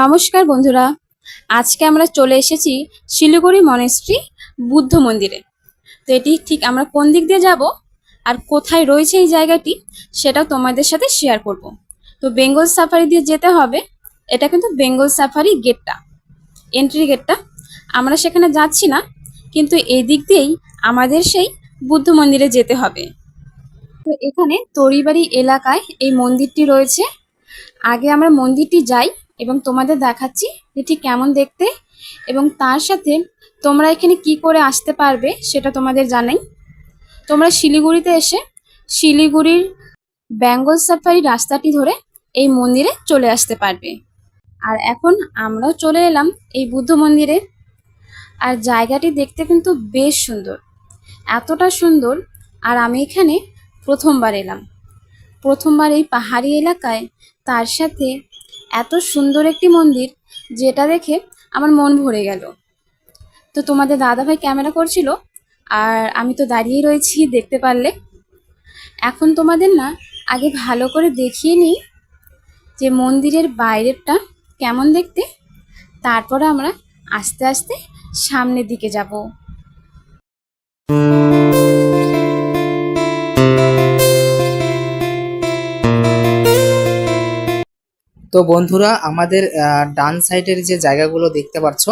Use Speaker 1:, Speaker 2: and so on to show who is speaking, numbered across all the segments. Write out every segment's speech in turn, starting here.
Speaker 1: নমস্কার বন্ধুরা। আজকে আমরা চলে এসেছি শিলিগুড়ি মনেস্ট্রি বুদ্ধ মন্দিরে। তো এটি ঠিক আমরা কোন দিক দিয়ে যাব আর কোথায় রয়েছে এই জায়গাটি সেটাও তোমাদের সাথে শেয়ার করব। তো বেঙ্গল সাফারি দিয়ে যেতে হবে, এটা কিন্তু বেঙ্গল সাফারি গেটটা এন্ট্রি গেটটা আমরা সেখানে যাচ্ছি না, কিন্তু এই দিক দিয়েই আমাদের সেই বুদ্ধ মন্দিরে যেতে হবে। তো এখানে তরিবাড়ি এলাকায় এই মন্দিরটি রয়েছে। আগে আমরা মন্দিরটি যাই এবং তোমাদের দেখাচ্ছি যে ঠিক কেমন দেখতে এবং তার সাথে তোমরা এখানে কি করে আসতে পারবে সেটা তোমাদের জানাই। তোমরা শিলিগুড়িতে এসে শিলিগুড়ির বেঙ্গল সাফারি রাস্তাটি ধরে এই মন্দিরে চলে আসতে পারবে। আর এখন আমরাও চলে এলাম এই বুদ্ধ মন্দিরে। আর জায়গাটি দেখতে কিন্তু বেশ সুন্দর, এতটা সুন্দর। আর আমি এখানে প্রথমবার এলাম। প্রথমবার এই পাহাড়ি এলাকায় তার সাথে এত সুন্দর একটি মন্দির যেটা দেখে আমার মন ভরে গেল। তো তোমাদের দাদাভাই ক্যামেরা করছিল আর আমি তো দাঁড়িয়েই রয়েছি দেখতে পারলে। এখন তোমাদের না আগে ভালো করে দেখিয়ে নিই যে মন্দিরের বাইরেরটা কেমন দেখতে। তারপরে আমরা আস্তে আস্তে সামনের দিকে যাব।
Speaker 2: তো বন্ধুরা, আমাদের ডান সাইডের যে জায়গাগুলো দেখতে পাচ্ছ,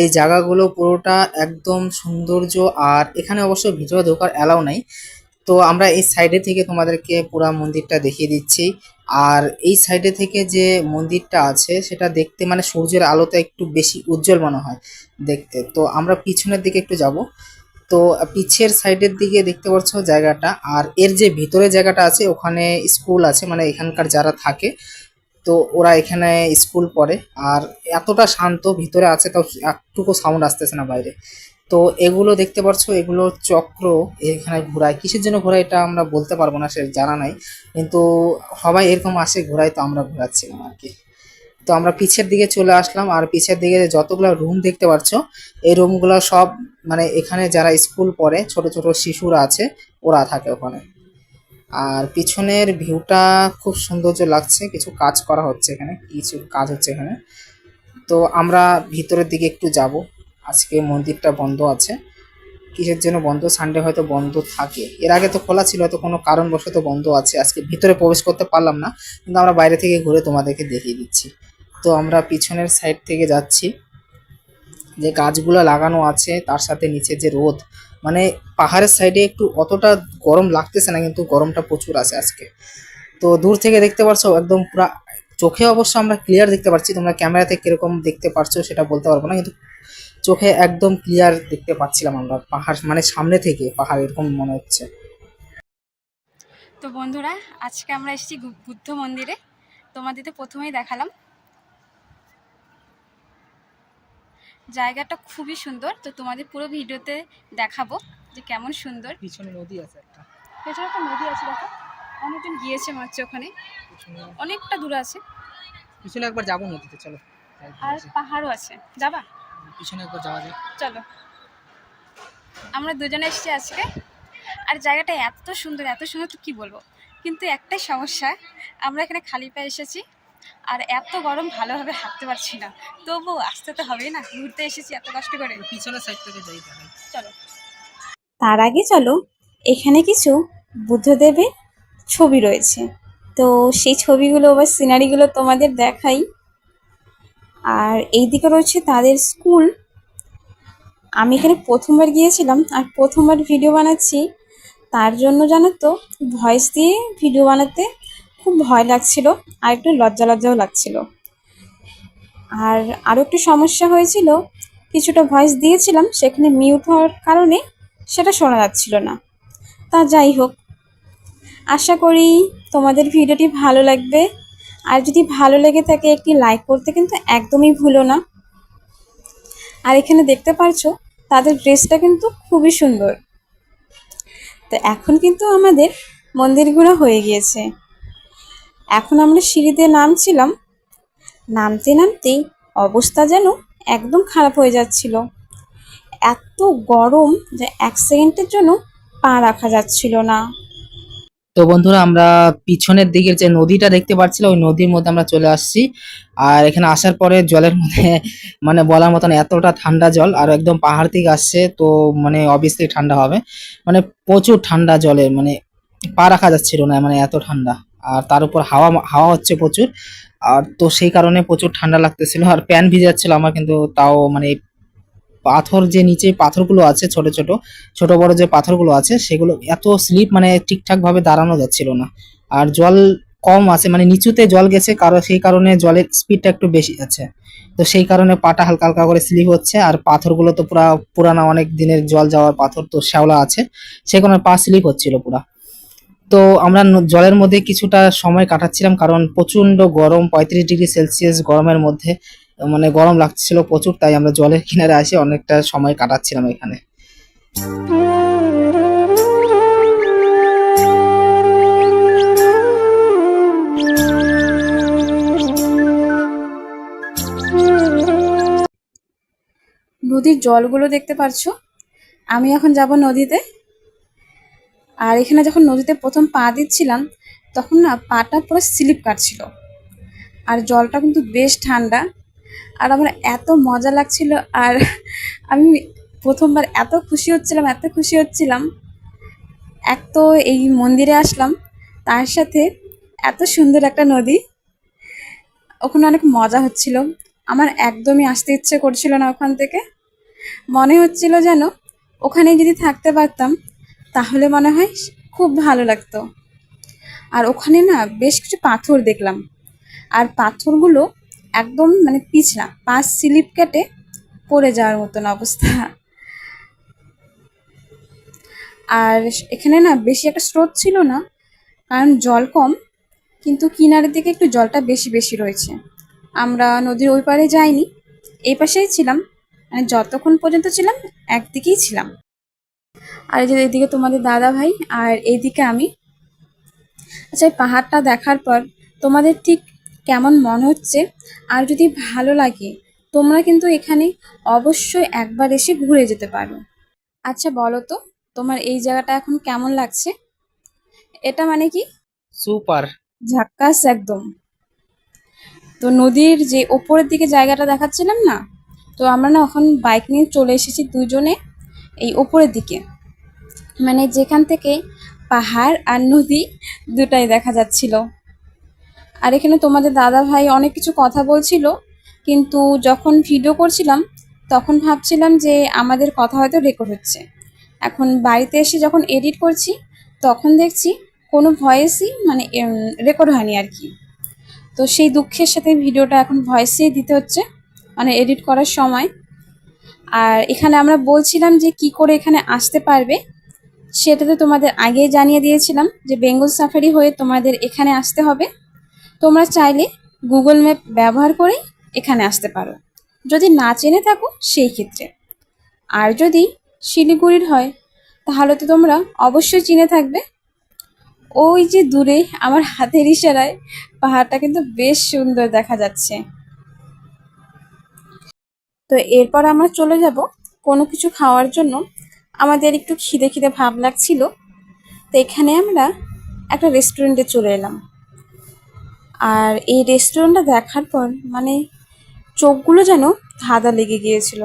Speaker 2: এই জায়গাগুলো পুরোটা একদম সৌন্দর্য আর এখানে অবশ্য ভিতরে ঢোকার অ্যালাউ নাই। তো আমরা এই সাইডে থেকে তোমাদেরকে পুরো মন্দিরটা দেখিয়ে দিচ্ছি। আর এই সাইডে থেকে যে মন্দিরটা আছে, সেটা দেখতে মানে সূর্যের আলোতে একটু বেশি উজ্জ্বল মনে হয় দেখতে। তো আমরা পিছনের দিকে একটু যাব। তো পিছের সাইডের দিকে দেখতে পাচ্ছ জায়গাটা। আর এর যে ভিতরে জায়গাটা আছে, ওখানে স্কুল আছে মানে এখানকার যারা থাকে তো ওরা এখানে স্কুল পড়ে। আর এতটা শান্ত ভিতরে আছে, তাও একটুকু সাউন্ড আসতেছে না বাইরে। তো এগুলো দেখতে পাচ্ছ এগুলো চক্র এখানে ঘোরায় কিসের জন্য ঘোরায় এটা আমরা বলতে পারব না, সে জানা নাই। কিন্তু সবাই এরকম আসে ঘোরায় তো আমরা ঘোরাচ্ছিলাম আর কি। তো আমরা পিছের দিকে চলে আসলাম, আর পিছের দিকে যতগুলো রুম দেখতে পাচ্ছ এই রুমগুলো সব মানে এখানে যারা স্কুল পড়ে, ছোট ছোট শিশুরা আছে, ওরা থাকে ওখানে। আর পিছনের ভিউটা খুব সৌন্দর্য লাগছে, কিছু কাজ করা হচ্ছে এখানে, কিছু কাজ হচ্ছে এখানে। তো আমরা ভিতরের দিকে একটু যাব। আজকে মন্দিরটা বন্ধ আছে। কিসের জন্য বন্ধ? সানডে হয়তো বন্ধ থাকে। এর আগে তো খোলা ছিল হয়তো কোনো কারণবশত বন্ধ আছে। আজকে ভিতরে প্রবেশ করতে পারলাম না, কিন্তু আমরা বাইরে থেকে ঘুরে তোমাদেরকে দেখিয়ে দিচ্ছি। তো আমরা পিছনের সাইড থেকে যাচ্ছি। যে গাছগুলো লাগানো আছে, তার সাথে নিচে যে রোদ মানে পাহাড়ের সাইডে একটু অতটা গরম লাগতেছে না, কিন্তু গরমটা প্রচুর আছে আজকে। তো দূর থেকে দেখতে পারছ, একদম পুরা চোখে অবশ্য আমরা ক্লিয়ার দেখতে পাচ্ছি তোমরা ক্যামেরাতে কীরকম দেখতে পারছ সেটা বলতে পারব না, কিন্তু চোখে একদম ক্লিয়ার দেখতে পাচ্ছিলাম আমরা, পাহাড় মানে সামনে থেকে পাহাড় এরকম মনে হচ্ছে।
Speaker 1: তো বন্ধুরা, আজকে আমরা এসেছি বুদ্ধ মন্দিরে। তোমাদের তো প্রথমেই দেখালাম জায়গাটা খুবই সুন্দর। তো তোমাদের পুরো ভিডিওতে দেখাবো যে কেমন সুন্দর।
Speaker 2: পিছনে নদী আছে একটা।
Speaker 1: পেছনে একটা নদী আছে দেখো। অনেকজন গিয়েছে মনে হচ্ছে ওখানে অনেকটা দূরে আছে।
Speaker 2: পিছনে একবার যাব নদীতে চলো।
Speaker 1: আর পাহাড়ও আছে। যাবা?
Speaker 2: পিছনে একবার যাওয়া যায়
Speaker 1: চলো। আমরা দুজনে এসেছি আজকে। আর জায়গাটা এত সুন্দর এত সুন্দর তো কী বলব? কিন্তু একটাই সমস্যা আমরা এখানে খালি পায়ে এসেছি। আর এত গরম ভালোভাবে হাঁটতে পারছি না। তবু আসতে তো হবেই না ঘুরতে এসেছি এত কষ্ট করে।
Speaker 2: পিছনের সাইড থেকে যাই
Speaker 1: চলো। তার আগে চলো এখানে কিছু বুদ্ধদেবের ছবি রয়েছে। তো সেই ছবিগুলো বা সিনারিগুলো তোমাদের দেখাই। আর এইদিকে রয়েছে তাদের স্কুল আমি এখানে প্রথমবার গিয়েছিলাম আর প্রথমবার ভিডিও বানাচ্ছি। তার জন্য জানো তো ভয়েস দিয়ে ভিডিও বানাতে খুব ভয় লাগছিল, আর একটু লজ্জা লজ্জাও লাগছিল। আর আরও একটু সমস্যা হয়েছিল, কিছুটা ভয়েস দিয়েছিলাম, সেখানে মিউট হওয়ার কারণে সেটা শোনা যাচ্ছিল না। তা যাই হোক, আশা করি তোমাদের ভিডিওটি ভালো লাগবে। আর যদি ভালো লেগে থাকে একটি লাইক করতে কিন্তু একদমই ভুলো না। আর এখানে দেখতে পারছ, তাদের ড্রেসটা কিন্তু খুবই সুন্দর। তো এখন কিন্তু আমাদের মন্দির ঘোরা হয়ে গিয়েছে। এখন আমরা সিঁড়িতে নামছিলাম। নামতে নামতেই অবস্থা যেন একদম খারাপ হয়ে যাচ্ছিল। এত গরম যে এক সেকেন্ডের জন্য পা রাখা যাচ্ছিল না।
Speaker 2: তো বন্ধুরা, আমরা পিছনের দিকের যে নদীটা দেখতে পাচ্ছিলাম ওই নদীর মধ্যে আমরা চলে আসছি। আর এখানে আসার পরে জলের মধ্যে মানে বলার মতন এতটা ঠান্ডা জল, আর একদম পাহাড় থেকে আসছে, তো মানে অবভিয়াসলি ঠান্ডা হবে। মানে প্রচুর ঠান্ডা জলে মানে পা রাখা যাচ্ছিল না মানে এত ঠান্ডা। আর তার উপর হাওয়া হাওয়া হচ্ছে প্রচুর। আর তো সেই কারণে প্রচুর ঠান্ডা লাগতেছিল। আর প্যান ভিজে যাচ্ছিল আমার, কিন্তু তাও মানে পাথর যে নিচে পাথরগুলো আছে ছোট ছোট ছোট বড় যে পাথরগুলো আছে, সেগুলো এত স্লিপ মানে ঠিকঠাক ভাবে দাঁড়ানো যাচ্ছিল না। আর জল কম আছে মানে নিচুতে জল গেছে কারণ সেই কারণে জলের স্পিডটা একটু বেশি আছে। তো সেই কারণে পাটা হালকা হালকা করে স্লিপ হচ্ছে, আর পাথরগুলো তো পুরা পুরানা অনেক দিনের জল যাওয়ার পাথর তো শ্যাওলা আছে সেই কারণে পা স্লিপ হচ্ছিল পুরা। তো আমরা জলের মধ্যে কিছুটা সময় কাটাচ্ছিলাম, কারণ প্রচণ্ড গরম, পঁয়ত্রিশ ডিগ্রি সেলসিয়াস গরমের মধ্যে মানে গরম লাগছিল প্রচুর, তাই আমরা জলের কিনারে এসে অনেকটা সময় কাটাচ্ছিলাম এখানে।
Speaker 1: নদীর জলগুলো দেখতে পারছ? আমি এখন যাব নদীতে। আর এখানে যখন নদীতে প্রথম পা দিচ্ছিলাম, তখন না পাটা পুরো স্লিপ কাটছিল। আর জলটা কিন্তু বেশ ঠান্ডা। আর আমার এত মজা লাগছিল, আর আমি প্রথমবার এত খুশি হচ্ছিলাম, এত খুশি হচ্ছিলাম। এক তো এই মন্দিরে আসলাম, তার সাথে এত সুন্দর একটা নদী। ওখানে অনেক মজা হচ্ছিল। আমার একদমই আসতে ইচ্ছে করছিল না ওখান থেকে। মনে হচ্ছিল যেন ওখানে যদি থাকতে পারতাম তাহলে মনে হয় খুব ভালো লাগতো। আর ওখানে না বেশ কিছু পাথর দেখলাম। আর পাথরগুলো একদম মানে পিছলা পাঁচ স্লিপ কেটে পড়ে যাওয়ার মতন অবস্থা। আর এখানে না বেশি একটা স্রোত ছিল না, কারণ জল কম, কিন্তু কিনারের দিকে একটু জলটা বেশি বেশি রয়েছে। আমরা নদীর ওই পারে যাইনি, এই পাশেই ছিলাম মানে যতক্ষণ পর্যন্ত ছিলাম, একদিকেই ছিলাম। আর এই যে এদিকে তোমাদের দাদা ভাই আর এইদিকে আমি। আচ্ছা এই পাহাড়টা দেখার পর তোমাদের ঠিক কেমন মনে হচ্ছে? আর যদি ভালো লাগে তোমরা কিন্তু এখানে অবশ্যই একবার এসে ঘুরে যেতে পারো। আচ্ছা বলো তো তোমার এই জায়গাটা এখন কেমন লাগছে? এটা মানে কি?
Speaker 2: সুপার।
Speaker 1: ঝাক্কাস একদম। তো নদীর যে ওপরের দিকে জায়গাটা দেখাচ্ছিলাম না তো আমরা না এখন বাইক নিয়ে চলে এসেছি দুজনে। এই ওপরের দিকে। মানে যেখান থেকে পাহাড় আর নদী দুটাই দেখা যাচ্ছিল। আর এখানে তোমাদের দাদা ভাই অনেক কিছু কথা বলছিল, কিন্তু যখন ভিডিও করছিলাম, তখন ভাবছিলাম যে আমাদের কথা হয়তো রেকর্ড হচ্ছে। এখন বাড়িতে এসে যখন এডিট করছি, তখন দেখছি কোনো ভয়েসই মানে রেকর্ড হয়নি আর কি। তো সেই দুঃখের সাথে ভিডিওটা এখন ভয়েসেই দিতে হচ্ছে মানে এডিট করার সময়। আর এখানে আমরা বলছিলাম যে কি করে এখানে আসতে পারবে, সেটা তো তোমাদের আগেই জানিয়ে দিয়েছিলাম যে বেঙ্গল সাফারি হয়ে তোমাদের এখানে আসতে হবে। তোমরা চাইলে গুগল ম্যাপ ব্যবহার করে এখানে আসতে পারো। যদি না চেনে থাকো, সেই ক্ষেত্রে। আর যদি শিলিগুড়ির হয়, তাহলে তো তোমরা অবশ্যই চিনে থাকবে। ওই যে দূরে আমার হাতের ইশারায় পাহাড়টা কিন্তু বেশ সুন্দর দেখা যাচ্ছে। তো এরপর আমরা চলে যাব কোনো কিছু খাওয়ার জন্য। আমাদের একটু খিদে খিদে ভাব লাগছিল। তো এখানে আমরা একটা রেস্টুরেন্টে চলে এলাম। আর এই রেস্টুরেন্টটা দেখার পর মানে চোখগুলো যেন ধাঁধা লেগে গিয়েছিল।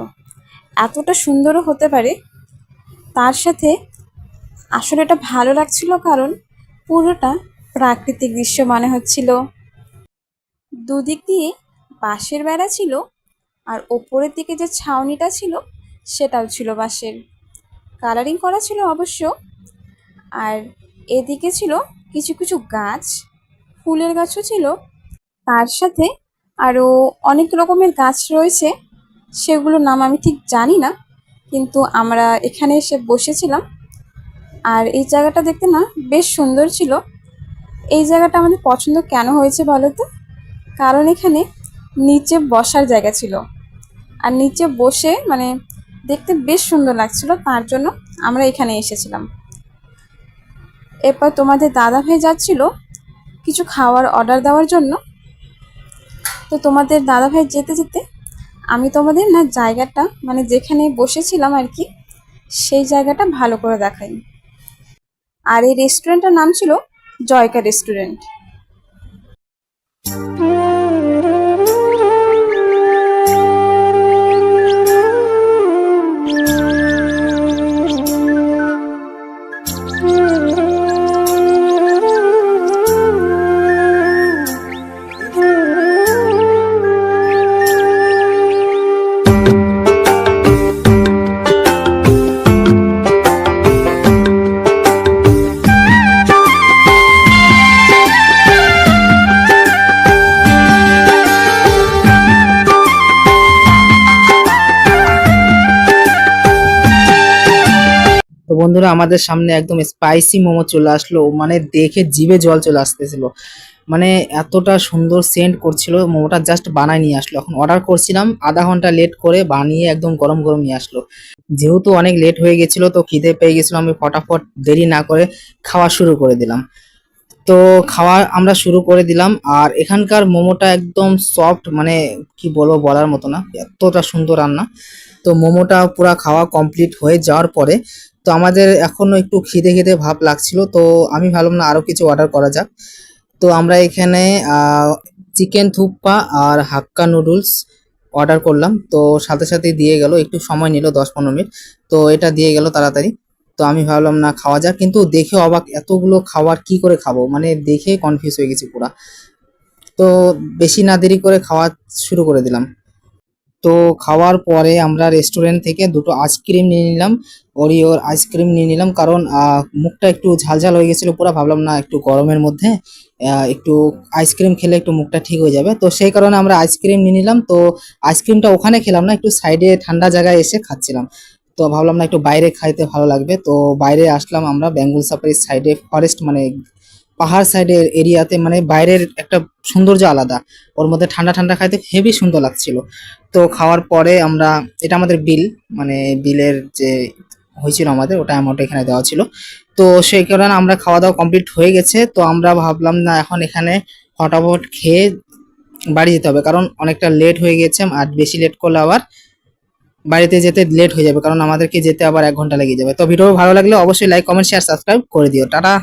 Speaker 1: এতটা সুন্দরও হতে পারে। তার সাথে আসলে এটা ভালো লাগছিল কারণ পুরোটা প্রাকৃতিক দৃশ্য মনে হচ্ছিল। দুদিক দিয়ে বাঁশের বেড়া ছিল আর ওপরের দিকে যে ছাউনিটা ছিল, সেটাও ছিল বাঁশের। কালারিং করা ছিল অবশ্য। আর এদিকে ছিল কিছু কিছু গাছ, ফুলের গাছও ছিল। তার সাথে আরও অনেক রকমের গাছ রয়েছে, সেগুলোর নাম আমি ঠিক জানি না, কিন্তু আমরা এখানে এসে বসেছিলাম। আর এই জায়গাটা দেখতে না বেশ সুন্দর ছিল। এই জায়গাটা আমাদের পছন্দ কেন হয়েছে বলো তো? কারণ এখানে নিচে বসার জায়গা ছিল। আর নিচে বসে মানে দেখতে বেশ সুন্দর লাগছিল, তার জন্য আমরা এখানে এসেছিলাম। এরপর তোমাদের দাদা ভাই যাচ্ছিল কিছু খাওয়ার অর্ডার দেওয়ার জন্য। তো তোমাদের দাদা ভাই যেতে যেতে আমি তোমাদের না জায়গাটা মানে যেখানে বসেছিলাম আর কি, সেই জায়গাটা ভালো করে দেখাই। আর এই রেস্টুরেন্টটার নাম ছিল জয়কা রেস্টুরেন্ট
Speaker 2: বন্ধুরা, আমাদের সামনে একদম স্পাইসি মোমো চলে আসলো। মানে দেখে জিভে জল চলে আসতেছিল। মানে এতটা সুন্দর সেন্ট করছিল, মোমোটা জাস্ট বানায় নিয়ে আসলো। এখন অর্ডার করছিলাম, আধা ঘণ্টা লেট করে বানিয়ে একদম গরম গরম নিয়ে আসলো। যেহেতু অনেক লেট হয়ে গেছিল, তো খিদে পেয়ে গেছিল, আমি ফটাফট দেরি না করে খাওয়া শুরু করে দিলাম। তো খাওয়া আমরা শুরু করে দিলাম, আর এখানকার মোমোটা একদম সফট মানে কি বলব বলার মতো না, এতটা সুন্দর রান্না। তো মোমোটা পুরা খাওয়া কমপ্লিট হয়ে যাওয়ার পরে তো আমাদের এখনও একটু খিদে খিদে ভাব লাগছিল, তো আমি ভাবলাম না আরও কিছু অর্ডার করা যাক। তো আমরা এখানে চিকেন থুপ্পা আর হাক্কা নুডলস অর্ডার করলাম। তো সাথে সাথে দিয়ে গেল, একটু সময় নিল দশ পনেরো মিনিট। তো এটা দিয়ে গেল তাড়াতাড়ি। তো আমি ভাবলাম না খাওয়া যাক, কিন্তু দেখে অবাক, এতগুলো খাবার কি করে খাব? মানে দেখে কনফিউজ হয়ে গেছি পুরা। তো বেশি না দেরি করে খাওয়া শুরু করে দিলাম। তো খাওয়ার পরে আমরা রেস্টুরেন্ট থেকে দুটো আইসক্রিম নিয়ে নিলাম ওরিওর আইসক্রিম নিয়ে নিলাম। কারণ মুখটা একটু ঝালঝাল হয়ে গেছিল, পুরো ভাবলাম না একটু গরমের মধ্যে একটু আইসক্রিম খেলে একটু মুখটা ঠিক হয়ে যাবে। তো সেই কারণে আমরা আইসক্রিম নিয়ে নিলাম। তো আইসক্রিমটা ওখানে খেলাম না, একটু সাইডে ঠান্ডা জায়গায় এসে খাচ্ছিলাম। তো ভাবলাম না একটু বাইরে খাইতে ভালো লাগবে। তো বাইরে আসলাম আমরা বেঙ্গল সাফারির সাইডে ফরেস্ট মানে পাহাড় সাইডের এরিয়াতে মানে বাইরের একটা সৌন্দর্য আলাদা। ওর মধ্যে ঠান্ডা ঠান্ডা খাইতে হেভি সুন্দর লাগছিল। তো খাওয়ার পরে আমরা, এটা আমাদের বিল মানে বিলের যে হয়েছিল আমাদের, ওটা অ্যামাউন্ট এখানে দেওয়া ছিল। তো সেই কারণে আমরা খাওয়া দাওয়া কমপ্লিট হয়ে গেছে। তো আমরা ভাবলাম, না, এখন এখানে ফটাফট খেয়ে বাড়ি যেতে হবে। কারণ অনেকটা লেট হয়ে গেছে, আর বেশি লেট করলে আবার বাড়িতে যেতে লেট হয়ে যাবে। কারণ আমাদেরকে যেতে আবার এক ঘণ্টা লেগে যাবে। তো ভিডিও ভালো লাগলে অবশ্যই লাইক কমেন্ট শেয়ার সাবস্ক্রাইব করে দিও। টাটা!